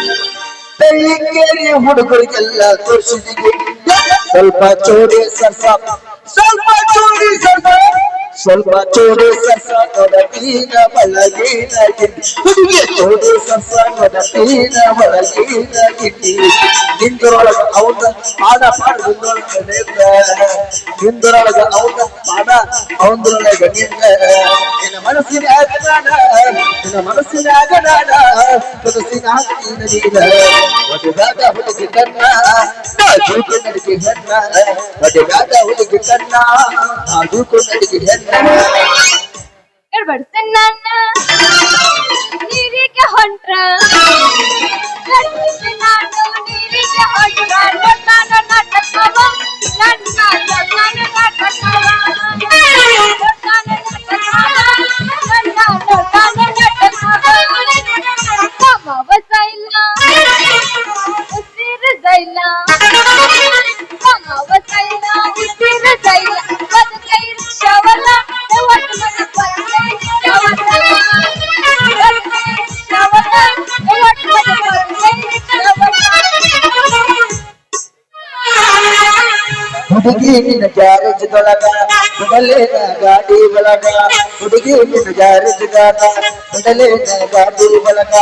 ಸ್ಟ್ಯಾಂಡಿನ ಗಿಂಡಿ ಚೂಡಿ ಉದ್ದ ಕೊಂಡಿ ಬೆಳ್ಳಿಗೇರಿ ಹುಡುಗರಿಗೆಲ್ಲ ತೋರಿಸಿದೀವಿ ಸ್ವಲ್ಪ ಚೋಡಿ ಸರ್ಸ ಸ್ವಲ್ಪ ಚೋಡಿ ಸರ್ಸ ಸ್ವಲ್ಪ ಚೋಡಿ ಸರ್ಸ ನೋಡತೀನ ಒಳಗಿನ ಗಿಂಡಿ ಹುಡುಗಿ ಚೋಡಿ ಸರ್ಸ ನೋಡತೀನ ಒಳಗಿನ ಗಿಂಡಿ ನಿಂದರೊಳಗ ಅವನ ಪಾದ ಪಾಡದೊಳಗ ನಿಂದರೊಳಗ ಅವನ ಪಾದ ಅವಂದ್ರೊಳಗ ನಿಂದ ನಿನ್ನ ಮನಸ್ಸಿನ ಆಗದಾನ ನಿನ್ನ ಮನಸ್ಸಿನ ಆಗದಾನ ಮನಸ್ಸಿನ ಹಾಕಿನ ನೀನ ಒಡೆದಾಗ ಹುಡುಗಿ ಕನ್ನ ನಾಜೂಕು ನಡಿಗೆ ಹೆಣ್ಣ ಒಡೆದಾಗ ಹುಡುಗಿ ಕನ್ನ ನಾಜೂಕು ನಡಿಗೆ ಹೆಣ್ಣ ನನ್ನ ನೀರಿಗೆ ಹೊಂಟ್ರ. ಗಾಡಿ ಒಳಗ ಹುಡುಗಿ ನಿನ್ನ ಗ್ಯಾರೇಜ್ದಾಗ ಬಿಡಲೇನ ಗಾಡಿ ಒಳಗ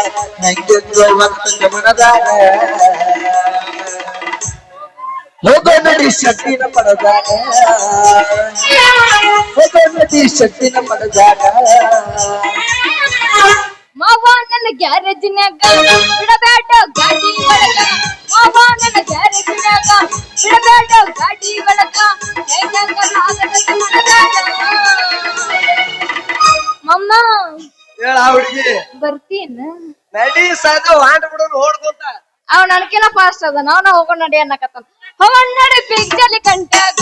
ಹೆಂಗೆಂದು ಒಂದು ಮನದಾಗ ಹೋಗೋ ನಡಿ ಶಕ್ತಿನ ಪಡೆದಾಗ ಹೋಗೋ ನಡಿ ಶಕ್ತಿನ ಪಡೆದಾಗ ಮಾವ ನನ್ನ ಗ್ಯಾರೇಜಿನ್ಯಾಗ ಬಿಡಬೇಡ ಗಾಡಿ ಒಳಗ ಮಾವ ನನ್ನ ಗ್ಯಾರೇಜಿನ್ಯಾಗ ಬಿಡಬೇಡ ಗಾಡಿ ಒಳಗ ಹೆಂಗಂಗ ಸಾಗದ ಮನದಾಗ ಮಮ್ಮ ಹೇಳ ಹುಡುಗಿ. ಬರ್ತೀನ. ನಡಿ ಸಾದು ಹಾಂಡ್ ಬಿಡೋನು ಹೊಡ್ಕೊಂತ ಅವ್ ನನ್ಕಿನ ಫಾಸ್ಟ್ ಅದ ನಾವ್ ನಾ ಹೋಗೋಣ ನಡಿ ಅನ್ನಕತ್ತಾನ. ಅವನ್ ನಡಿ ಪಿಗ್ಜಲಿ ಕಂಟ್ಯಾಗ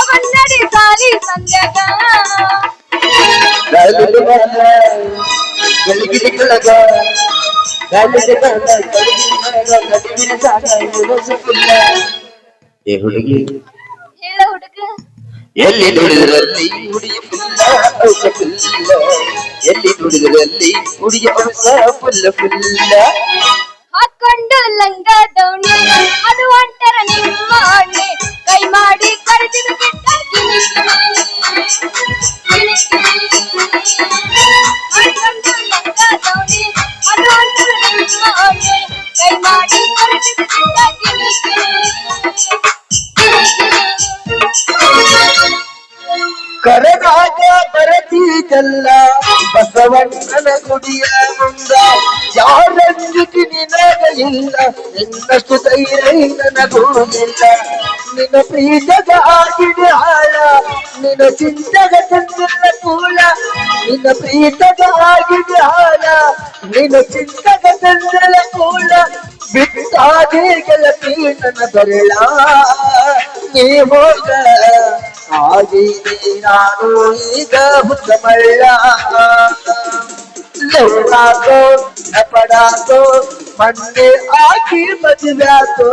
ಅವನ್ ನಡಿ ಸಾಲಿ ಸಂಧ್ಯಾಗ ಗಾಳಿಗೆ ಬಾಲ, ಬೆಳಗಿನ ಕೆಳಗ ಗಾಳಿಗೆ ಬಾಲ, ಬೆಳಗಿನ ಕೆಳಗ, ನಡುವಿನ ಜಾಗ ಇರೋದು ಪುಲ್ಲ. ಏ ಹುಡುಗಿ ಹೇಳ ಹುಡುಗ ಎಲ್ಲಿ ನುಡಿದರಲ್ಲಿ ಹುಡುಗಿ ಪುಲ್ಲ ಔಷ ಪುಲ್ಲ ಎಲ್ಲಿ ನುಡಿದರಲ್ಲಿ ಹುಡುಗಿ ಔಷ ಪುಲ್ಲ ಪುಲ್ಲ ಹಾಕೊಂಡು ಲಂಗ ದೌಣಿ ಅದು ಒಂಟರ ನಿಮ್ಮ ಅಣ್ಣೆ ಕೈ ಮಾಡಿ ಕರೆದಿದ್ದು ಕರೆದಾಗ ಬರತೀತಲ್ಲ ಬಸವಣ್ಣನ ಗುಡಿಯ ಮುಂದ. ಯಾರಂಜಿಕೆ ನಿನಗ ಇಲ್ಲ ನಿನ್ನಷ್ಟು ಧೈರ್ಯ ನನಗೂಗಿಲ್ಲ ನಿನ್ನ ಪ್ರೀತದ ಆಗಿನ ಹಾಳ, ನಿನ್ನ ಚಿಂತಗ ಚಂದಿಲ್ಲ ಕೂಲ ನಿನ್ನ ಪ್ರೀತದ ಆಗಿನ ಹಾಳ, ನಿನ್ನ ಚಿಂತಗ ಚಂದಿಲ್ಲ ಕೂಲ आगे गलती न बरला ये होगा आगे नानो ईद हुद मरला लौड़ा तो अपड़ा तो मन्ने आखी मजला तो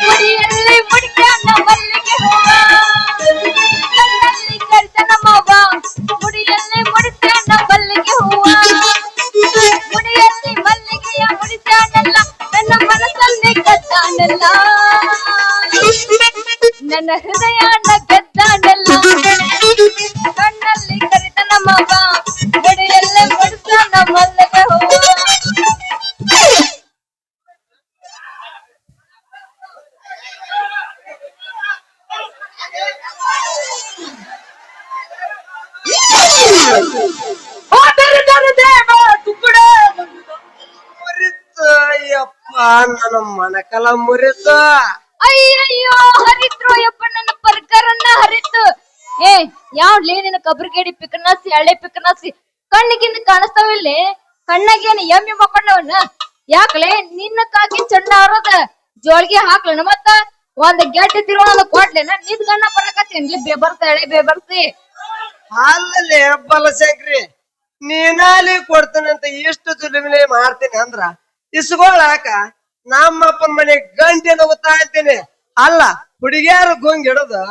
ಮುಡಿಯಲ್ಲಿ ಮುಡಿಕ್ಯಾನ ಮಲ್ಲಿಗೆ ಹೂವ ಕಣ್ಣಲ್ಲಿ ಕರಿತ ನಮ್ಮವ್ವ ಮುಡಿಯಲ್ಲಿ ಮುಡಿಸ್ಯಾನ ಮಲ್ಲಿಗೆ ಹೂವ ಮುಡಿಯಲ್ಲಿ ಮಲ್ಲಿಗೆಯ ಮುಡಿಸ್ಯಾನಲ್ಲ ನನ್ನ ಮನಸ್ಸಲ್ಲಿ ಕದ್ದಾನಲ್ಲ ನನ್ನ ಹೃದಯನ ಮನಕಲ ಮುರಿತು ಅಯ್ಯಯ್ಯೋ ಹರಿತ್ರು ಯಪ್ಪ ನನ್ನ ಪರ್ಕರನ್ನ ಹರಿತು. ಏ ಯಾವ್ಲೇ ನಿನ್ನ ಕಬ್ರಿಗೇಡಿ ಪಿಕನಾಸಿ ಹಳೆ ಪಿಕನಾಸಿ. ಕಣ್ಣಿಗಿಂದ ಕಾಣಿಸ್ತಾವಿಲ್ಲಿ? ಕಣ್ಣಾಗೇನು ಎಮ್ಮಿ ಮಕ್ಕಳವನ್ನ ಯಾಕಲೆ ನಿನ್ನ ಕಾಕಿ ಚಂಡ ಆರೋದ ಜೋಳಿಗೆ ಹಾಕ್ಲನ ಮತ್ತ? ಒಂದ್ ಗೆಡ್ಡೆ ತಿರುವ ಒಂದು ಕೊಡ್ಲೇನ? ನಿದ್ ಗಣ್ಣ ಬರಕತ್ತೇನ್ಲಿ ಬೇಬರ್ತ ಹಳೆ ಬೇಬರ್ತಿ ಅಲ್ಲಲ್ಲಿ ಸೇಕ್ರಿ ನೀನಾಲಿ ಕೊಡ್ತೇನಂತ ಇಷ್ಟು ಜುಲುಮಿನಿ ಮಾಡ್ತೀನಿ ಅಂದ್ರ ನಮ್ಮಪ್ಪನ ಮನೆ ಗಂಟೆ ಹೋಗುತ್ತಾ ಇದ್ದೇನೆ ಅಲ್ಲ ಹುಡುಗಿಯಾರ ಗುಂಗ್ ಹಿಡಿದು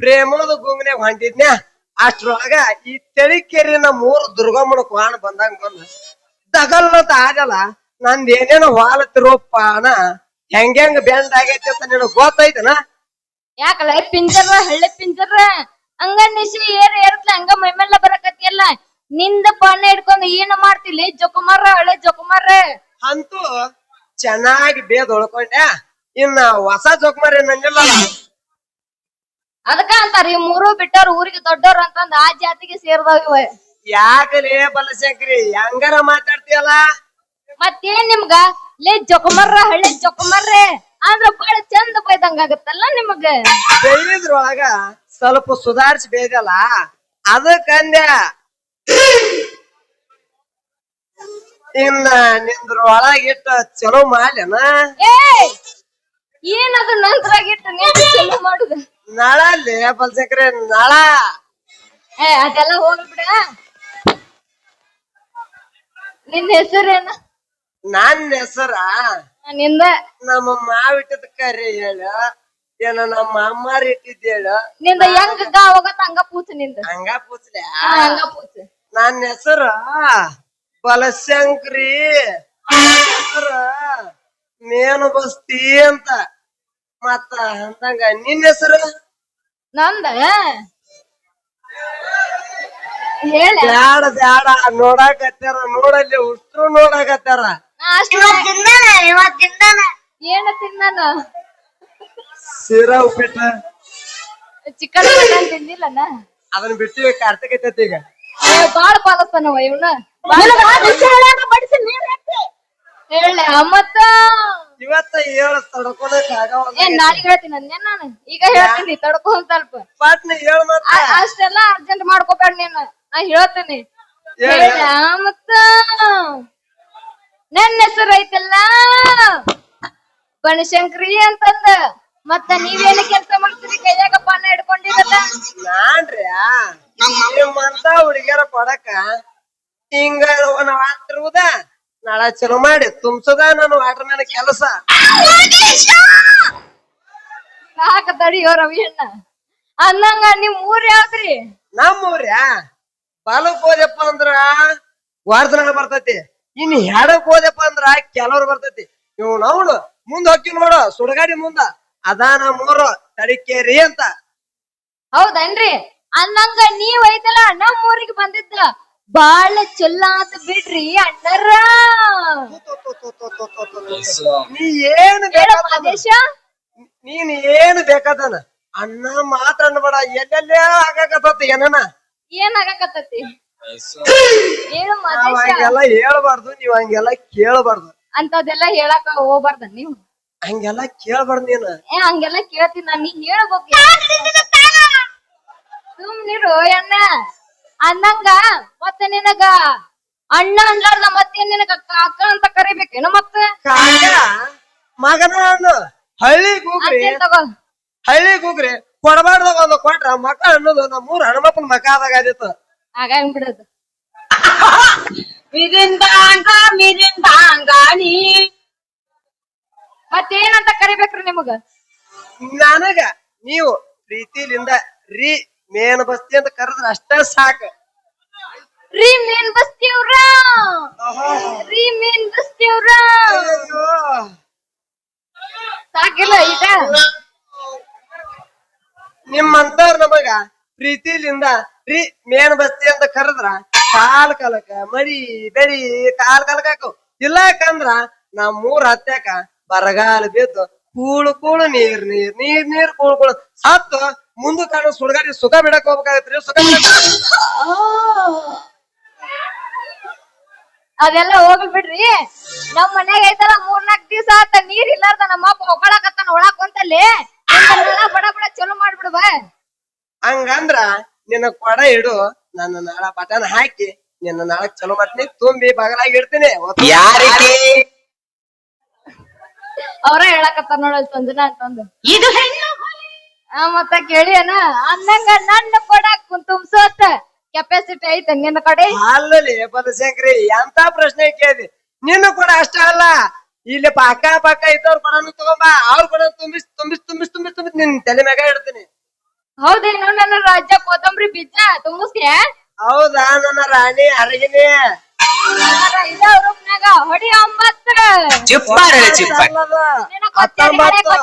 ಪ್ರೇಮದ ಗುಂಗ್ನೆ ಹೊಂಟಿದ್ನ್ಯಾ? ಅಷ್ಟ್ರೊಳಗ ಈ ತೆಳಿಕೆರಿನ ಮೂರು ದುರ್ಗಮ್ಮನ ಕ್ವಾಣ ಬಂದಂಗ ಬಂದು ತಗಲ್ಲತ ಆಗಲ್ಲ. ನಂದ್ ಏನೇನೋ ವಾಲತ್ತಿರೋಪ್ಪ ಹೆಂಗ ಹೆಂಗ್ ಬೆಂಡ್ ಆಗೈತಿ ಅಂತ ನಿನಗ್ ಗೊತ್ತೈತನ? ಯಾಕಲ್ಲ ಪಿಂಜರ ಹಳ್ಳಿ ಪಿಂಜರ ಹಂಗ ನಿಶಿ ಏರ್ ಏರ್ತ್ಲ ಹಂಗ ಮೈಮೆಲ್ಲ ಬರಕತ್ತಿಯಲ್ಲ? ನಿಂದ ಪಾಣ ಹಿಡ್ಕೊಂಡು ಏನು ಮಾಡ್ತಿಲಿ ಜೊಕುಮಾರ ಹಳೆ ಜೊಕುಮಾರ. ಅಂತೂ ಚೆನ್ನಾಗಿ ಬೇದ್ ಹೊಳ್ಕೊಂಡೆ ಇನ್ನ ಹೊಸ ಜೋಕ್ಮಾರಿ ನಂಗಿಲ್ಲ ಅದಕ್ಕ ಅಂತಾರ ಈ ಮೂರು ಬಿಟ್ಟವ್ರ ಊರಿಗೆ ದೊಡ್ಡವ್ರ ಅಂತಂದ ಆ ಜಾತಿಗೆ ಸೇರ್ದಾವ ಇವ. ಯಾಕಲೇ ಬಲಶಂಕರಿ ಹೆಂಗಾರ ಮಾತಾಡ್ತೀಯಲ್ಲ? ಮತ್ತೇನ್ ನಿಮ್ಗ? ಲೇ ಜೊಕಮರ್ರ ಹಳ್ಳಿ ಜೊಕಮರ್ರೆ ಆದ್ರ ಬಹಳ ಚಂದ ಬೈದಂಗ ಆಗತ್ತಲ್ಲ ನಿಮಗ? ಬೆಳೆದ್ರೊಳಗ ಸ್ವಲ್ಪ ಸುಧಾರಿಸಿ ಬೇಕಲ್ಲ ಅದಕ್ಕಂದ್ಯ ಇನ್ನ ಇಟ್ಟ ಚಲೋ ಮಾಡ್ಲೇನ ಏ ಏನದು ನಂತರಾಗಿಟ್ಟು ನೀನು ಚಲೋ ಮಾಡುದ? ನಳಲ್ಲಿ ಬಲ್ಸಕ್ರೆ ನಳ. ಏ ಅದೆಲ್ಲ ಹೋಗ್ಲಿ ಬಿಡ. ನಿನ್ನ ಹೆಸರೇನ ನನ್ನ ಹೆಸರ? ನಿಂದ? ನಮ್ಮ ಮಾವಿಟ್ಟದ ಕರಿ ಹೇಳ. ಏನ ನಮ್ಮ ಅಮ್ಮಾರಿ ಇಟ್ಟಿದ್ದೇಳ ನಿಂದ ಹೆಂಗ ಹೋಗತ್ತ ಹಂಗ ಪೂತ್ನಿಂದ. ಹಂಗ ಪೂಚ್ಲೆ ಹಾ, ಹಂಗ ಪೂಚ ನನ್ನ ಹೆಸರು ಬಲಶಂಕ್ರಿ ಹೆಸರ ಮೇನು ಬಸ್ತಿ ಅಂತ. ಮತ್ತ ಅಂದಂಗ ನಿನ್ನ ಹೆಸರು? ನಂದ? ಬ್ಯಾಡ ಬ್ಯಾಡ. ನೋಡಾಕತ್ತಾರ ನೋಡಲ್ಲಿ ಉಷ್ಟ್ರು ನೋಡಾಕತ್ತಾರ ಏನ ತಿನ್ನ ಸೀರಾ ಉಪ್ಪಿಟ್ಟ. ಚಿಕನ್ ತಿಂದಿಲ್ಲ ತಿಂದಿಲ್ಲನ? ಅದನ್ನ ಬಿಟ್ಟಿವಿ ಕಾರ್ತಿಕ್ ಐತೈತಿ ಈಗ. ಬಾಳ ಪಾಲಸ್ತಾನವ ಇವನ. ಹೇಳ ಮತ್ತ ಇವತ್ತ ಹೇಳ ತಡ್ಕೊಳಕ್ ಏ ಆಗವಲ್ಲ ನಾಳೆಗ್ ಹೇಳ್ತೀನಿ ಅಂದೆ ನಾನು? ಈಗ ಹೇಳ್ತೀನಿ ತಡ್ಕೊ ಒಂದ್ ಸ್ವಲ್ಪ ಪಾಟ್ನ ಹೇಳ ಮತ್ತ. ಆ- ಅಷ್ಟೆಲ್ಲ ಅರ್ಜೆಂಟ್ ಮಾಡ್ಕೋಬೇಡ ನೀನು. ನಾ ಹೇಳ್ತೀನಿ. ಹೇಳ. ಹೇಳ ಮತ್ತ ನನ್ನ ಹೆಸರು ಐತಲ್ಲ? ಬನಶಂಕರಿ ಅಂತಂದ. ಮತ್ತ ನೀವೇನ ಕೆಲಸ ಮಾಡ್ತೀರಿ? ಕೈಯಾಗ ಪಾನ ಹಿಡ್ಕೊಂಡಿರಲ್ಲ? ನಿಮ್ಮಂತ ಹುಡುಗಿಯರ ಕೊಡಕ. ಹಿಂಗ ನಾವ್ ನಾಳೆ ಚಲೋ ಮಾಡಿ ತುಂಬಸದ ನನ್ನ ವಾಟರ್ ಮ್ಯಾನ್ ಕೆಲಸ. ಸಾಕ ತಡಿಯೋ ರವಿ ಅಣ್ಣ ಅನ್ನಂಗ ನಿಮ್ ಊರ್ ಯಾವ್ದ್ರಿ? ನಮ್ಮೂರ್ಯಾ ಬಾಲಕ್ ಹೋದಪ್ಪ ಅಂದ್ರ ವಾರದನಾಗ ಬರ್ತೈತಿ. ಇನ್ ಹೆಡಕ್ ಹೋದಪ್ಪ ಅಂದ್ರ ಕೆಲವ್ರು ಬರ್ತೈತಿ. ಇವ್ ಅವನು ಮುಂದ್ ಹೋಗಿ ನೋಡು ಸುಡಗಾಡಿ ಮುಂದ. ಅದಾನ ಮೂರು ತಡಿಕೇರಿ ಅಂತ. ಹೌದನ್ರಿ? ಅನ್ನಂಗ ನೀವ್ ಐತಲ್ಲ ನಮ್ಮ ಊರಿಗೆ ಬಂದಿದ್ದ ಬಾಳ ಚೊಲ್ಲ ಅಂತ ಬಿಡ್ರಿ ಅಣ್ಣರ. ನೀ ಏನು ಬೇಕಾದ ದೇಶ ನೀನ್ ಏನ್ ಬೇಕಾದನ ಅಣ್ಣ ಮಾತ್ರ ಅನ್ಬೇಡ ಎಲ್ಲೆಲ್ಲೇ ಆಗಾಕತ್ತ ಏನನ? ಏನ್ ಆಗಾಕತ್ತತಿ? ಹೇಳು ನಾವ್ ಮದೇಶ ಹಂಗೆಲ್ಲ ಹೇಳ್ಬಾರ್ದು ನೀವ್ ಹಂಗೆಲ್ಲ ಕೇಳಬಾರ್ದು. ಅಂತದೆಲ್ಲ ಹೇಳಕ ಹೋಗ್ಬಾರ್ದ ನೀವು? ಹಂಗೆಲ್ಲ ಕೇಳ್ಬಾರ್ದು ನೀನು. ಏ ಹಂಗೆಲ್ಲ ಕೇಳ್ತೀನಿ ನಾನು ನೀ ಹೇಳ್ಬೇಕು. ಅಣ್ಣ. ಅನ್ನಂಗ ಮತ್ತೆ ನಿನಗ? ಅಣ್ಣ ಅನ್ಲಾರ್ದ ಮತ್ತೆ ನಿನಗ? ಕಾಕ ಅಂತ ಕರಿಬೇಕೇನು ಮತ್ತೆ? ಕಾಕ ಮಗನ ಹಳ್ಳಿ ತಗೋ? ಹಳ್ಳಿ ಕೂಗ್ರಿ ಕೊಡಬಾರ್ದ ಒಂದು ಕೊಟ್ರ ಮಕ ಅನ್ನೋದು ನಮ್ಮೂರ್ ಹಣಮಪ್ಪನ ಮಕ ಆದಾಗ ಆದಿತ್ತು. ಬಿಡೋದು? ಮಿರಿಂದಾಂಗ ಮಿರಿಂದಾಂಗಾಣಿ ಮತ್ತೇನಂತ ಕರಿಬೇಕ್ರಿ ನಿಮಗ? ನನಗ ನೀವು ಪ್ರೀತಿಲಿಂದ ರೀ ಮೇನ್ ಬಸ್ತಿ ಅಂತ ಕರೆದ್ರ ಅಷ್ಟ ಸಾಕ. ರೀ ಮೇನ್ ಬಸ್ತಿ ಅವ್ರ. ರೀ ಮೇನ್ ಬಸ್ತಿ ಅವ್ರ. ಸಾಕಿಲ್ಲ ಈಗ. ನಿಮ್ಮಂತವ್ರ ನಮಗ ಪ್ರೀತಿಲಿಂದ ರೀ ಮೇನ್ ಬಸ್ತಿ ಅಂತ ಕರೆದ್ರ ಕಾಲ್ ಕಲಕ ಮರಿ ಬೆಳಿ ಕಾಲ್ ಕಲಕಾಕು ಹಾಕು. ಇಲ್ಲಕಂದ್ರ ನಮ್ ಮೂರ್ ಹತ್ಯಾಕ ಬರಗಾಲ ಬಿದ್ದು ಕೂಳು ಕೂಳು ನೀರ್ ನೀರ್ ನೀರ್ ನೀರ್ ಕೂಳು ಕೂಳು. ಸತ್ತು ಮುಂದ ಕಾಣೋ ಸುಡ್ಗಾಡಿ ಸುಖ ಬಿಡಕ್ ಹೋಗ್ಬೇಕಾಗತ್ರಿ ಸುಖ ಬಿಡಕ್ ಅದೆಲ್ಲ ಹೋಗ್ಲಿ ಬಿಡ್ರಿ. ನಮ್ ಮನ್ಯಾಗ ಐತಲ್ಲ ಮೂರ್ನಾಕ್ ದಿವ್ಸ ಆತ ನೀರ್ ಇಲ್ಲಾರ್ದ ನಮ್ಮ ಅಪ್ಪ ಹೊಗಳಕತ್ತಾನ ಒಳಕ್ ಕುಂತಲ್ಲಿ ನಿಮ್ದನ್ನೆಲ್ಲ ಬಡ ಬಡ ಚಲೋ ಮಾಡ್ಬಿಡುವ. ಹಂಗಂದ್ರ ನಿನ್ನ ಕೊಡ ಇಡು ನನ್ನ ನಾಳ ಬಟನ್ ಹಾಕಿ ನಿನ್ನ ನಾಳಕ್ ಚಲೋ ಮಾಡ್ತೀನಿ ತುಂಬಿ ಬಗಲಾಗಿ ಇಡ್ತೀನಿ. ಯಾರಿಗೆ? ಅವ್ರ ಹೇಳಕತ್ತಾರ ನೋಡಲ್ ಸಂಜನಾ ಅಂತಂದು ಇದು ಹೆಣ್ಣು ಮತ್ತ ಕೇಳಿಯನ ಅನ್ನಂಗ ನನ್ನ ಕೊಡಾಕ್ ತುಂಬ್ಸೋತ ಕೆಪಾಸಿಟಿ ಐತೆ ನಿನ್ನ ಕಡೆ? ಅಲ್ಲಲ್ಲಿ ಬಲಶಂಕರಿ ಎಂತ ಪ್ರಶ್ನೆ ಕೇಳಿದಿ? ನಿನ್ನ ಕೂಡ ಅಷ್ಟ ಅಲ್ಲ. ಇಲ್ಲಿ ಪಕ್ಕ ಪಕ್ಕ ಇದ್ದವ್ರ ಕೊಡನು ತಗೊಂಬ ಅವ್ರ ಕೊಡ ತುಂಬಿಸ್ ತುಂಬಿಸ್ ತುಂಬಿಸ್ ತುಂಬಿಸ್ ತುಂಬಿಸ್ ನಿನ್ ತಲೆ ಮ್ಯಾಗ ಇಡ್ತೀನಿ. ಹೌದೇನು ನನ್ನ ರಾಜ್ಯ ಕೊತ್ತಂಬರಿ ಬೀಜ ತುಂಬಿಸ್ಕೆ ಹೌದಾ ನನ್ನ ರಾಣಿ ಅರಗಿನಿ. ಇದ ರೂಪ್ನಾಗ ಹೊಡಿ ಒಂಬತ್ತು ಚಿಪ್ಪಾರ ಚಿಪ್ಪಾರ. ಹತ್ತೊಂಬತ್ತು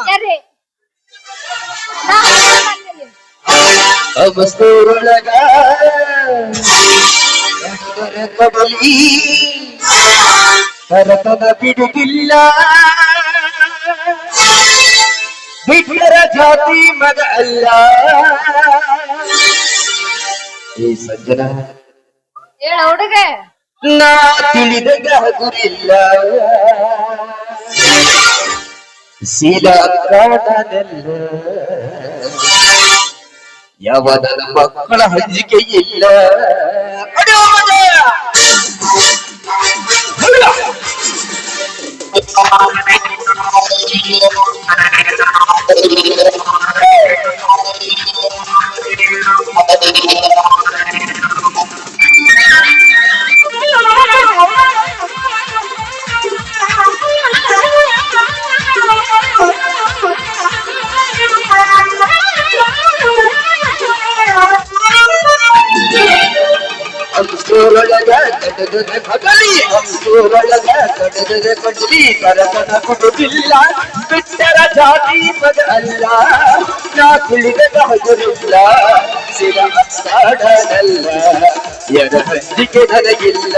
ಕೊಚ್ಚಾರಿ ನಾ ಭರತದ ಬಿಡುಗಿಲ್ಲ ಬಿಟ್ಟರ ಜಾತಿ ಮಗ ಅಲ್ಲ. ಈ ಸಜ್ಜನ ಹೇಳ ಹುಡುಗ. ನಾ ತಿಳಿದ ಗುರಿಲ್ಲ ಸೀದಾ ಕಾಣನೆಲ್ಲ ಯಾವದನ ಮಕ್ಕಳ ಹಂಚಿಕೆ ಇಲ್ಲ. ಕಡದದ ಕಡಲಿ ಅಂಸೂರೊಳಗ ಕಡದದ ಕಡಲಿ ಕರಕದ ಕುಟುಬಿಲ್ಲ ಬಿಟ್ಟರ ಜಾತಿ ಪದ ಅಲ್ಲ ನಾ ತಿಳಿದ ಹಗುರಿಲ್ಲ ಸಿರ ಅತ್ತಾಡನಲ್ಲ ಎರ ಹಂಚಿಕೆ ನನಗಿಲ್ಲ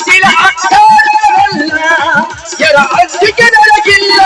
ಸಿರ ಅತ್ತಾಡನಲ್ಲ ಎರ ಹಂಚಿಕೆ ನನಗಿಲ್ಲ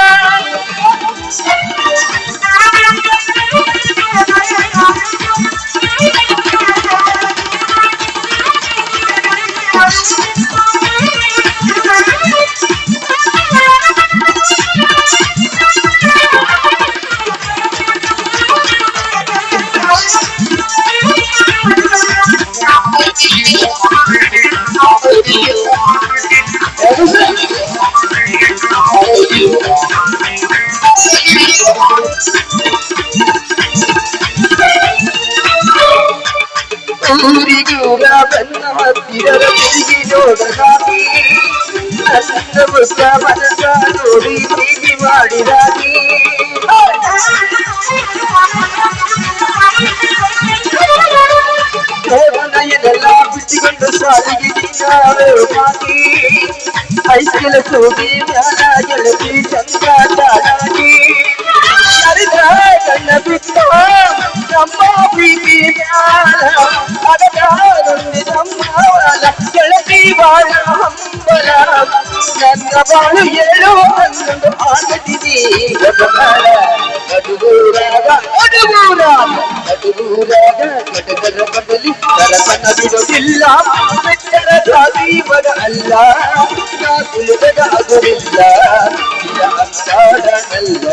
ನನ್ನ ಮುಖ ಮನಸ ನೋಡಿ ಪ್ರೀತಿ ಮಾಡಿದಾಗಿ ನಯನೆಲ್ಲ ಬಿಟ್ಟಿಕೊಂಡು ಸಾಲಿಗೆ ನೀನಾವೆ ಮಾಗಿ ಐಸ್ಕೆಲ ಸೋಗಿ ಮ್ಯಾಲ ಗೆಳತಿ ಚಂದ రంగబాలు ఏడో రంగు ఆడబెట్టింది అడుగురాగా అడుగురా అడుగురాగా కటకర పటలి కరపనదిలో జిల్లా పెట్టర సాగి వడ అల్లా కాకులు గడ అగురిల్లా ఇడ అస్తాడనల్ల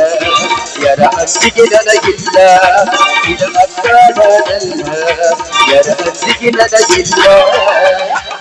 ఎర అస్తికి ననగిల్ల ఇడ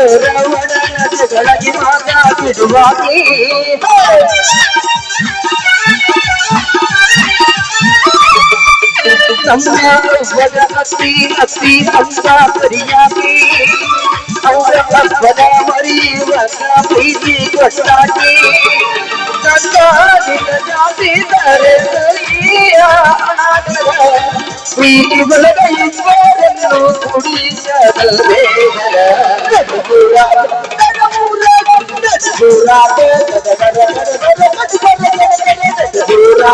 ತಾಯಿ ರವಣನ ಜಗಳಗಿ ಮಾತಾಡಿರುವಾಗಿ ನಮ್ಮ ವದ ಅತಿ ಅತಿ ಅಂತ ಪರಿಯಾಗಿ ಅವರ ಹಬ್ಬದ भीजी कट्टा की कंगाली जाती दर दरिया पीवल गई स्वर्ण कुड़ी चल रे कटपुरा कटपुरा कटपुरा कटपुरा कटपुरा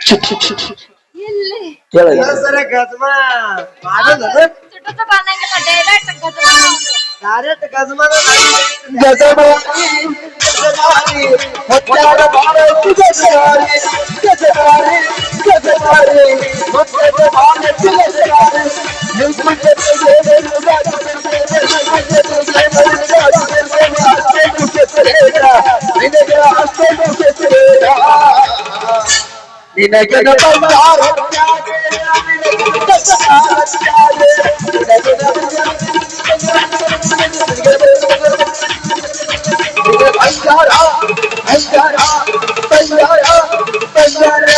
ಚುಟ್ಟು ಅನ್ನಂಗಿಲ್ಲ ಡೈರೆಕ್ಟ್ ಗಜ ಡೈರೆಕ್ಟ್ ಗಜ್ಮನ ಗಜಮಾರಿ ಗಜಮಾರಿ ಮುತ್ತಾದ ಭಾರತಿ ಗಜಮಾರಿ ಗಜಮಾರಿ ಗಜಮಾರಿ ಮುತ್ತಾದ ಭಾರತಿ ಗಜಮಾರಿ ನಿನಗೆ ಬಂದಾರ ಅಯ್ಯಾರ ಅಯ್ಯಾರ ಅಯ್ಯಾರ ಅಯ್ಯಾರ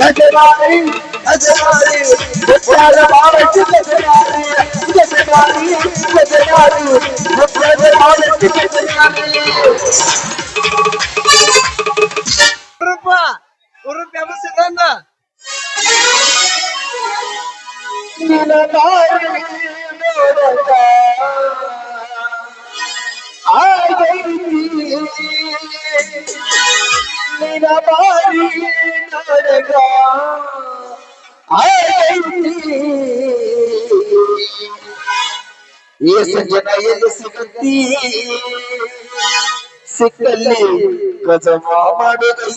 ಗಜಮಾರಿ ಗಜಮಾರಿ ಮುತ್ತಾದ ಭಾರತಿ ಗಜಮಾರಿ ಗಜಮಾರಿ ನಿನ್ನ ಬಾರಿ ನೋಡಕ ಆಗೈತಿ ಏಸು ಜನ ಎಲ್ಲಿ ಸಿಗುತ್ತೀ ಸಿಕ್ಕಲ್ಲಿ ಗಜಮ ಮಾಡುಗೈ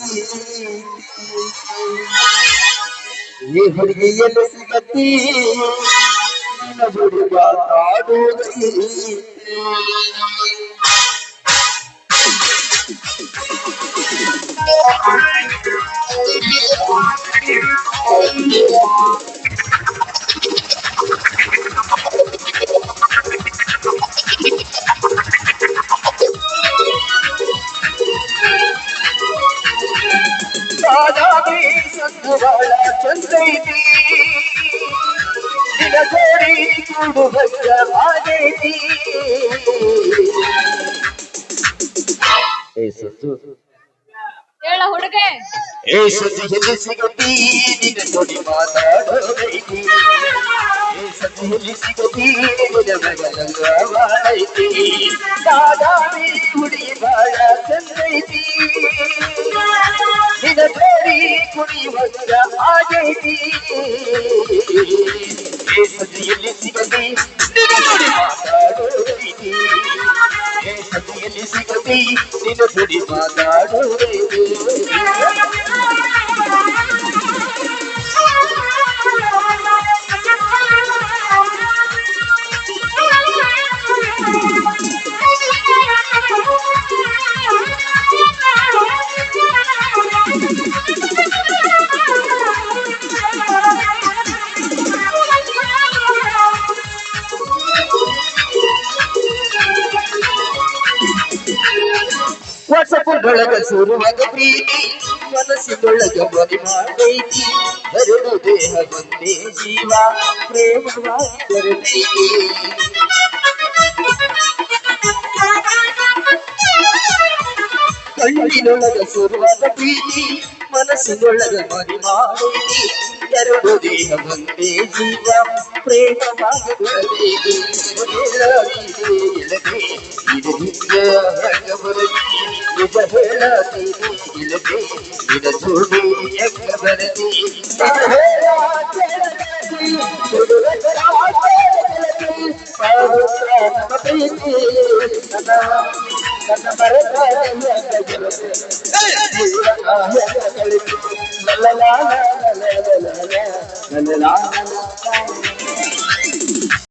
ಈ ಹುಡುಗಿ ಎಲ್ಲಿ ಸಿಗತ್ತಿ ನಿನ್ನ ಹುಡುಗ ಕಾಡುಗೈ ಬಾದಾಮಿ ಸಂದುಗಳ ಚಂದೈತಿ ನಿನ ಕೋರಿ ಕೂಡು ಭದ್ರವಾಗೈತಿ ಏ ಸದ್ದು ಹೇಳ ಹುಡುಗ ಏ ಸದ್ದು ಎಲ್ಲಿ ಸಿಗತಿ ನಿನ್ನ ನೋಡಿ ಮಾತಾಡೋದೈತಿ ಏ ಸದ್ದು ಎಲ್ಲಿ ಸಿಗತಿ ನಿನ್ನ ಮಗಲಂಗವಾಡೈತಿ ಬಾದಾಮಿ ಹುಡುಗಿ ಬಾಳ ಚಂದೈತಿ ನಿನ ಕೋರಿ ಕುಡಿಯುವಂತ ಆಗೈತಿ ಏ ಸದ್ದಿಯಲ್ಲಿ ಸಿಗತಿ ಮಾತಾಡೋದೈತಿ ಏ ಸದ್ದಿಯಲ್ಲಿ ಸಿಗತಿ ನಿನ್ನ ನುಡಿ ಮಾತಾಡೋದೈತಿ ಹೊಸಪುಗಳಗ ಸುರುವಾಗ ಪ್ರೀತಿ ಮನಸ್ಸಿನೊಳಗ ಬರಿ ಮಾಡೈತಿ ಎರಡು ದೇಹ ಒಂದೇ ಜೀವ ಪ್ರೇಮವಾಗಿ ಬೆರೆತೈತಿ ಕಣ್ಣಿನೊಳಗ ಸುರುವಾಗ ಪ್ರೀತಿ ಮನಸ್ಸಿನೊಳಗ ಮರಿಮಾಡಿ ಎರಡು ದೇಹ ಒಂದೇ ಜೀವ ಪ್ರೇಮವಾಗಿ ಸದಾ la la la la la